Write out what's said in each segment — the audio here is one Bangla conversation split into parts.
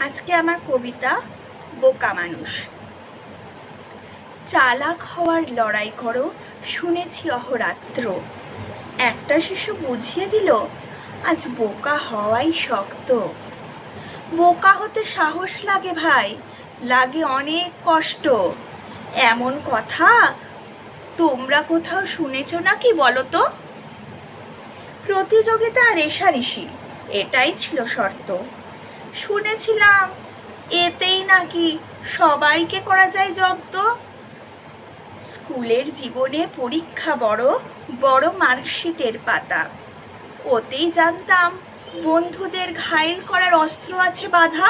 আজকে আমার কবিতা, বোকা মানুষ। চালাক হওয়ার লড়াই করো, শুনেছি অহরাত্র। একটা শিশু বুঝিয়ে দিল, আজ বোকা হওয়াই শক্ত। বোকা হতে সাহস লাগে ভাই, লাগে অনেক কষ্ট। এমন কথা তোমরা কোথাও শুনেছ নাকি বলো তো? প্রতিযোগিতা রেশারেশি এটাই ছিল শর্ত। শুনেছিলাম, এতেই নাকি সবাইকে করা যায় জব্দ। স্কুলের জীবনে পরীক্ষা বড় বড় মার্কশিটের পাতা। ওতেই জানতাম, বন্ধুদের ঘায়েল করার অস্ত্র আছে বাধা।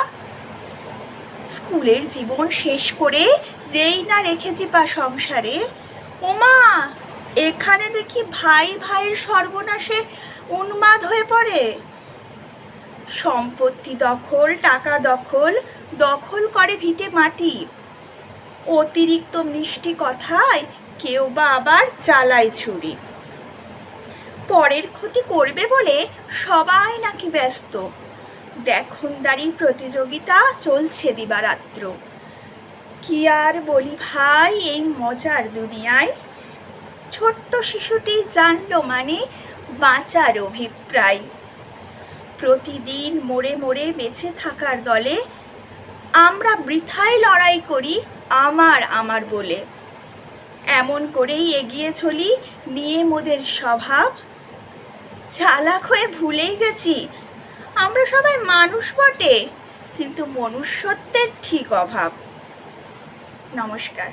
স্কুলের জীবন শেষ করে যেই না রেখেছি পা সংসারে। ওমা, এখানে দেখি ভাই ভাইয়ের সর্বনাশে উন্মাদ হয়ে পড়ে। সম্পত্তি দখল, টাকা দখল দখল করে ভিটে মাটি। অতিরিক্ত মিষ্টি কথায় কেউ বা আবার চালায় ছুরি। পরের ক্ষতি করবে বলে সবাই নাকি ব্যস্ত। দেখনদারির প্রতিযোগিতা চলছে দিবারাত্র। কি আর বলি ভাই এই মজার দুনিয়ায়? ছোট্ট শিশুটি জানলো মানে বাঁচার অভিপ্রায়। প্রতিদিন মোড়ে মোড়ে বেঁচে থাকার দলে আমরা বৃথায় লড়াই করি আমার আমার বলে। এমন করেই এগিয়ে চলি নিয়ে মোদের স্বভাব। চালাক হয়ে ভুলেই গেছি। আমরা সবাই মানুষ বটে, কিন্তু মনুষ্যত্বের ঠিক অভাব। নমস্কার।